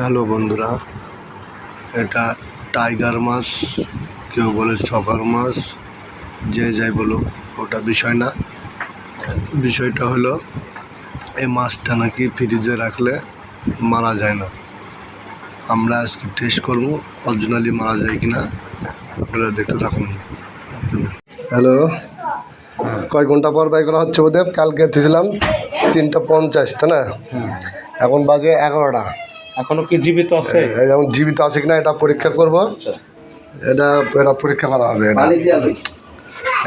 Hello বন্ধুরা এটা tiger মাছ কেউ বলে সকার মাছ যে যাই বলো ওটা বিষয় না। বিষয়টা হলো এই মাছটা নাকি ফ্রিজে রাখলে মারা যায় না। আমরা আজকে টেস্ট করব অরিজিনালি মারা যায় কিনা আপনারা দেখতে থাকুন। হ্যালো কয় ঘণ্টা পর বাই করা হচ্ছে বোধহয়? কালকে তুলছিলাম তিনটা পঞ্চাশ তাই না? এখন বাজে এগারোটা। এখনও কি জীবিত আছে? এখন জীবিত আছে কিনা এটা পরীক্ষা করব। আচ্ছা। এটা এটা পরীক্ষা করা হবে এটা।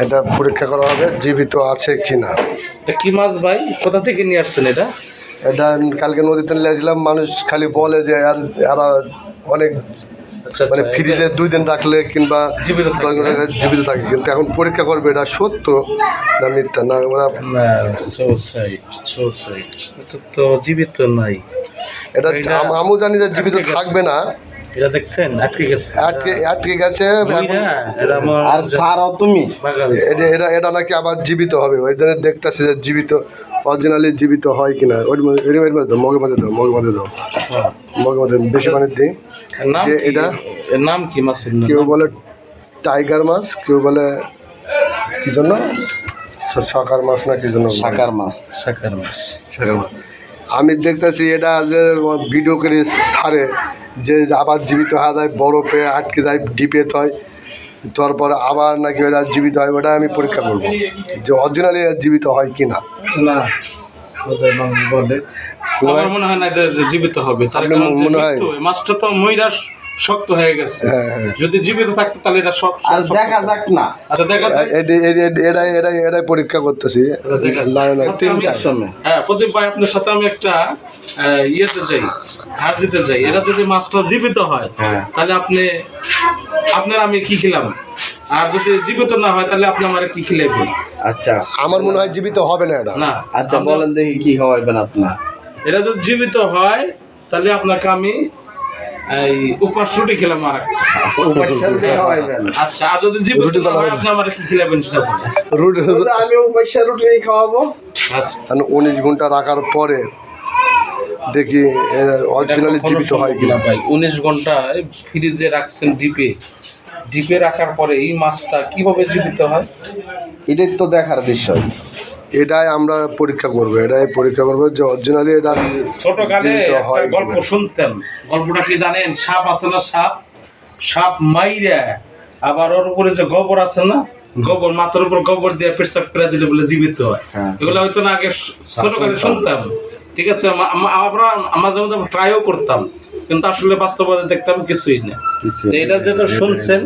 এটা পরীক্ষা করা হবে জীবিত আছে কিনা। এটা কি মাছ ভাই? কোথা থেকে নিয়ে আসছেন এটা? এটা কালকে নদীতে নিয়েছিলাম মানুষ খালি বলে যে আর এরা অনেক আচ্ছা মানে ফ্রিজে দুই দিন রাখলে কিংবা জীবিত জীবিত থাকে। কিন্তু এখন পরীক্ষা করবে এটা সত্য না মিথ্যা? না ওরা তো জীবিত নাই। এটা আমিও জানি যে জীবিত থাকবে না। এটা দেখছেন? আটকে গেছে। আটকে আটকে আর সারও তুমি। এটা এটা এটা নাকি আবার জীবিত হবে। ওই জন্য দেখতেছে যে জীবিত অরিজিনালি জীবিত হয় কিনা। ওই এর মধ্যে দাও মগের মধ্যে দাও মগের মধ্যে দাও। হ্যাঁ। মগের মধ্যে বেশি পানি দিই। যে এটা- এর নাম কি নাম? কেউ বলে টাইগার মাছ কেউ বলে কি জন্য? স- শাকার মাছ না কি জন্য? শাকার মাছ। শাকার মাছ। শাকার মাছ। আমি দেখতেছি এটা যে ভিডিও করে সারে যে আবার জীবিত হওয়া যায় বরফে আটকে যায় ডিপে হয় তারপর আবার নাকি ওটা জীবিত হয় ওটা আমি পরীক্ষা করব যে অরিজিনালি জীবিত হয় কি না মনে হয় না জীবিত হবে তার মনে হয়? মাস্টার মাছটা তো ময়রা শক্ত হয়ে গেছে। হ্যাঁ হ্যাঁ। যদি জীবিত থাকতো তাহলে এটা সব আর দেখা যাক না। আচ্ছা দেখা যাক। এ- এ- এ- এটাই এটাই এটাই পরীক্ষা করতেছি। সময় হ্যাঁ প্রদীপ ভাই আপনার সাথে আমি একটা ইয়েতে যাই হার দিতে যাই। এটা যদি মাছটা জীবিত হয় হ্যাঁ। তাহলে আপনি আপনার আমি কি খেলাম? আর যদি জীবিত না হয় তাহলে আপনি আমার কি খিলাইবেন? আচ্ছা আমার মনে হয় জীবিত হবে না এটা। না। আচ্ছা বলেন দেখি কি খাওয়াইবেন আপনার এটা যদি জীবিত হয় তাহলে আপনাকে আমি এই উপাস রুটি খেলাম আর আচ্ছা আর যদি জীবিত রুটি না বানাবেন। আপনি আমার কি খিলাবেন সেটা বলেন। আমি পয়সা রুটি খাওয়াবো। আচ্ছা। উনিশ ঘণ্টা রাখার পরে দেখি অরিজিনালি জীবিত হয় কিনা। না ভাই। উনিশ ঘন্টায় ফ্রিজে রাখছেন ডিপে। ডিপে রাখার পরে এই মাছটা কীভাবে জীবিত হয়? এটাই তো দেখার বিষয়। এটাই আমরা পরীক্ষা করব এটাই পরীক্ষা করব যে অরিজিনালি এটা ছোটকালে একটা গল্প। শুনতেন গল্পটা কি জানেন? সাপ আছে না সাপ? সাপ মাইরা আবার ওর উপরে যে গোবর আছে না গোবর মাথার উপর গোবর দিয়ে পেশাব করে দিলে বলে জীবিত হয়। হ্যাঁ। এগুলো হয়তো না আগে ছোটকালে শুনতাম। ঠিক আছে আমরা মাঝে মধ্যে ট্রাইও করতাম কিন্তু আসলে বাস্তবতা দেখতাম কিছুই না। এটা যেটা শুনছেন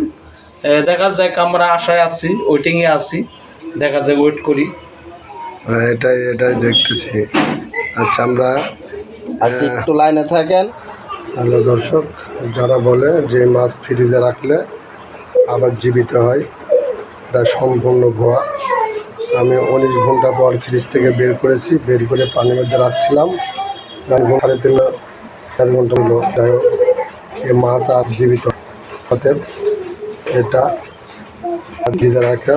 দেখা যায় আমরা আশায় আছি ওয়েটিংয়ে আছি দেখা যায় ওয়েট করি। এটাই এটাই দেখতেছি। আচ্ছা আমরা আচ্ছা একটু লাইনে থাকেন। হ্যালো দর্শক যারা বলে যে মাছ ফ্রিজে রাখলে আবার জীবিত হয় এটা সম্পূর্ণ ভুয়া। আমি উনিশ ঘণ্টা পর ফ্রিজ থেকে বের করেছি বের করে পানির মধ্যে রাখছিলাম। সাড়ে তিন চার ঘণ্টা হলো। যাই হোক এই মাছ আর জীবিত হতে এটা ফ্রিজে রাখা।